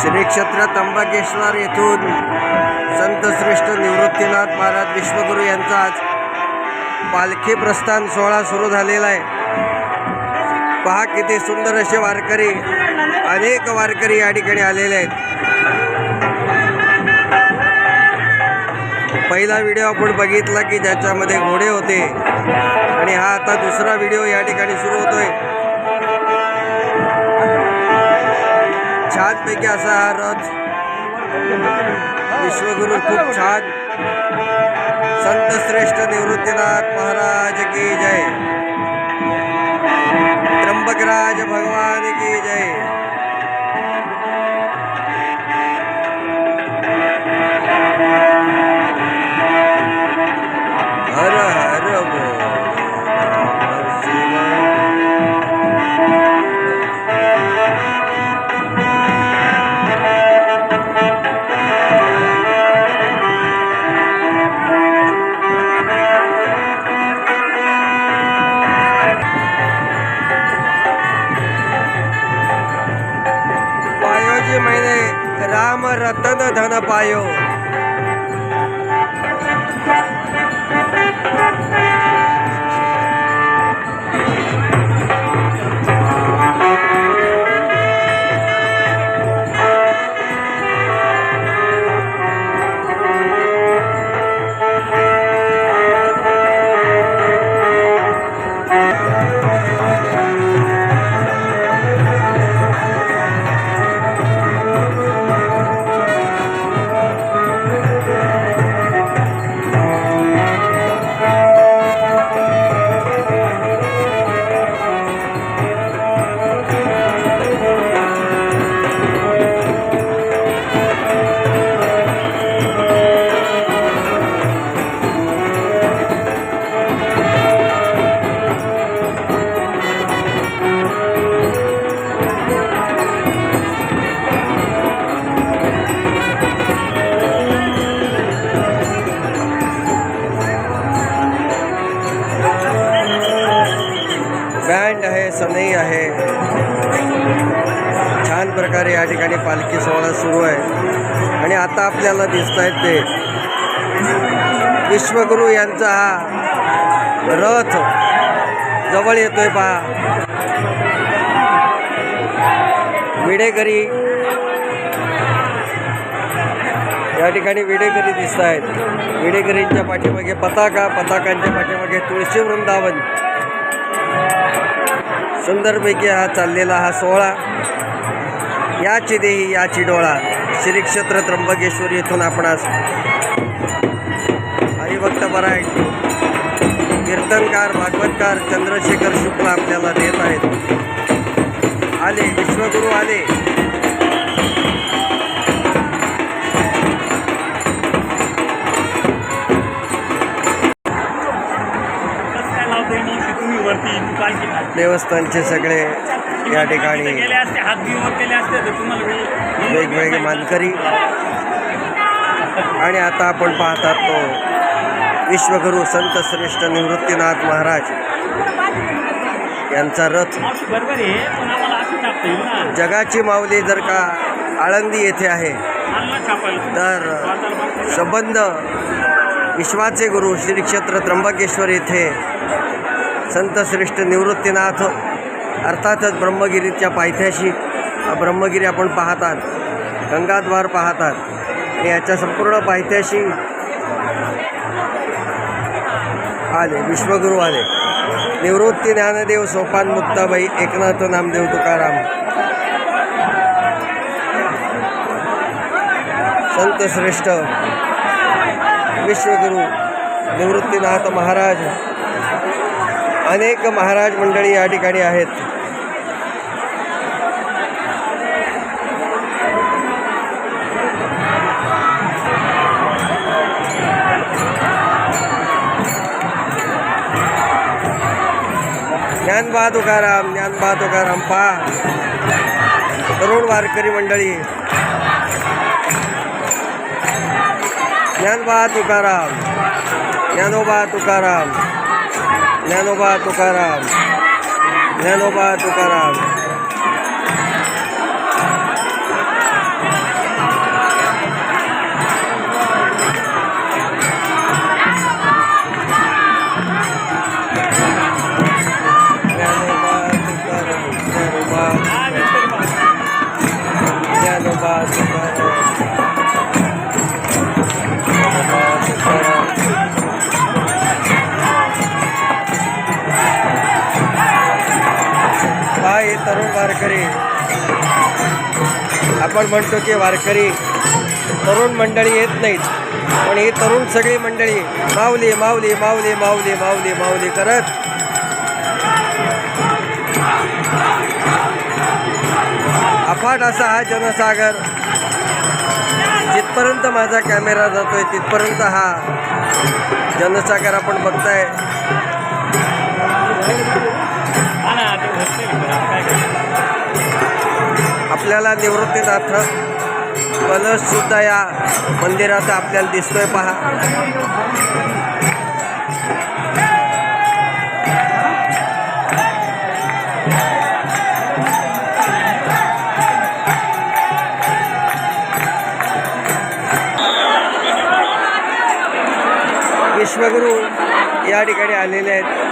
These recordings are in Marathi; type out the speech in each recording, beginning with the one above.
श्री क्षेत्र त्र्यंबकेश्वर येथून संतश्रेष्ठ निवृत्तीनाथ महाराज विश्वगुरू यांचा आज पालखी प्रस्थान सोहळा सुरू झालेला आहे. पहा किती सुंदर असे वारकरी अनेक वारकरी या ठिकाणी आलेले आहेत. पहिला व्हिडिओ आपण बघितला की ज्याच्यामध्ये घोडे होते आणि हा आता दुसरा व्हिडिओ या ठिकाणी सुरू होतोय. छानपैकी असा हा रथ विश्वगुरु खूप छान. संत श्रेष्ठ निवृत्तीनाथ महाराज की जय. રામ રતન ધન પાયો. प्रकारे या ठिकाणी पालखी सोहळा सुरू आहे. आणि आता आपल्याला दिसत आहेत ते विश्वगुरू यांचा हा रथ जवळ येतोय पहा. विडेकरी या ठिकाणी विडेकरी दिसत आहेत विडेकरींच्या पाठीमागे पताका पताकांच्या पाठीमागे तुळशी वृंदावन. सुंदरपैकी हा चाललेला हा सोहळा. याची देही याची डोळा. श्री क्षेत्र त्र्यंबकेश्वर येथून आपण आज हरिभक्त परायण कीर्तनकार भागवतकार चंद्रशेखर शुक्ल आपल्याला देत आहेत. आले विश्वगुरू आले. देवस्थानचे सगळे या ठिकाणी वेगवेगळे मानकरी. आणि आता आपण पाहतात तो विश्वगुरू संत श्रेष्ठ निवृत्तीनाथ महाराज. यांचा रथ. जगाची माऊली जर का आळंदी येथे आहे तर संबंध विश्वाचे गुरु श्री क्षेत्र त्र्यंबकेश्वर येथे संत श्रेष्ठ निवृत्तीनाथ अर्थातच ब्रह्मगिरीच्या पायथ्याशी ब्रह्मगिरी आपण पाहतात गंगाद्वार पाहतात. आणि याच्या संपूर्ण पायथ्याशी आले विश्वगुरू आले. निवृत्ती ज्ञानदेव सोपान मुक्ताबाई एकनाथ नामदेव तुकाराम. संत श्रेष्ठ विश्वगुरू निवृत्तीनाथ महाराज. अनेक महाराज मंडळी या ठिकाणी आहेत. ज्ञानबा तुकाराम ज्ञानबा तुकाराम पा. तरुण वारकरी मंडळी. ज्ञानबा तुकाराम ज्ञानोबा तुकाराम ज्ञानोबा तुकाराम ज्ञानोबा तुकाराम हा ही तरुण वारकरी. आपण म्हणतो की वारकरी तरुण मंडळी येत नाहीत पण ही तरुण सगळी मंडळी माऊली माऊली माऊली माऊली माऊली माऊली करत. अफाट असा हा जनसागर जिथपर्यंत माझा कॅमेरा जातोय तिथपर्यंत हा जनसागर आपण बघताय. आपल्याला निवृत्तीनाथ कलश सुद्धा या मंदिरात आपल्याला दिसतोय पहा. विश्वगुरु या ठिकाणी आलेले आहेत.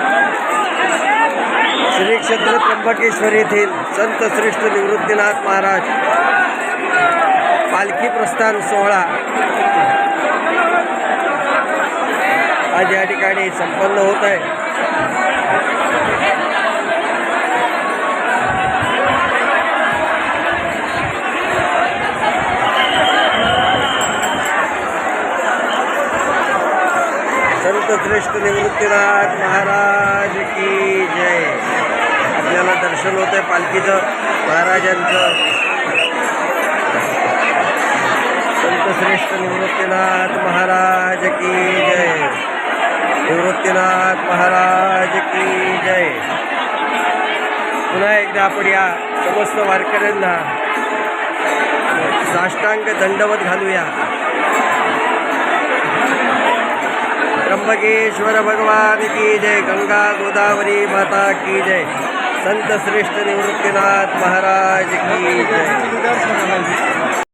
श्री क्षेत्र त्र्यंबकेश्वर येथील संत श्रेष्ठ निवृत्तीनाथ महाराज पालखी प्रस्थान सोहळा आज या ठिकाणी संपन्न होत आहे. संत श्रेष्ठ निवृत्तीनाथ महाराज की जय. आपल्याला दर्शन होत आहे पालखीचं महाराजांचं. संत श्रेष्ठ निवृत्तीनाथ महाराज की जय. निवृत्तीनाथ महाराज की जय. पुन्हा एकदा आपण या समस्त वारकऱ्यांना साष्टांग दंडवत घालूया. त्र्यंबकेश्वर भगवान की जय गंगा गोदावरी माता की जय। संत श्रेष्ठ निवृत्तीनाथ महाराज की जय।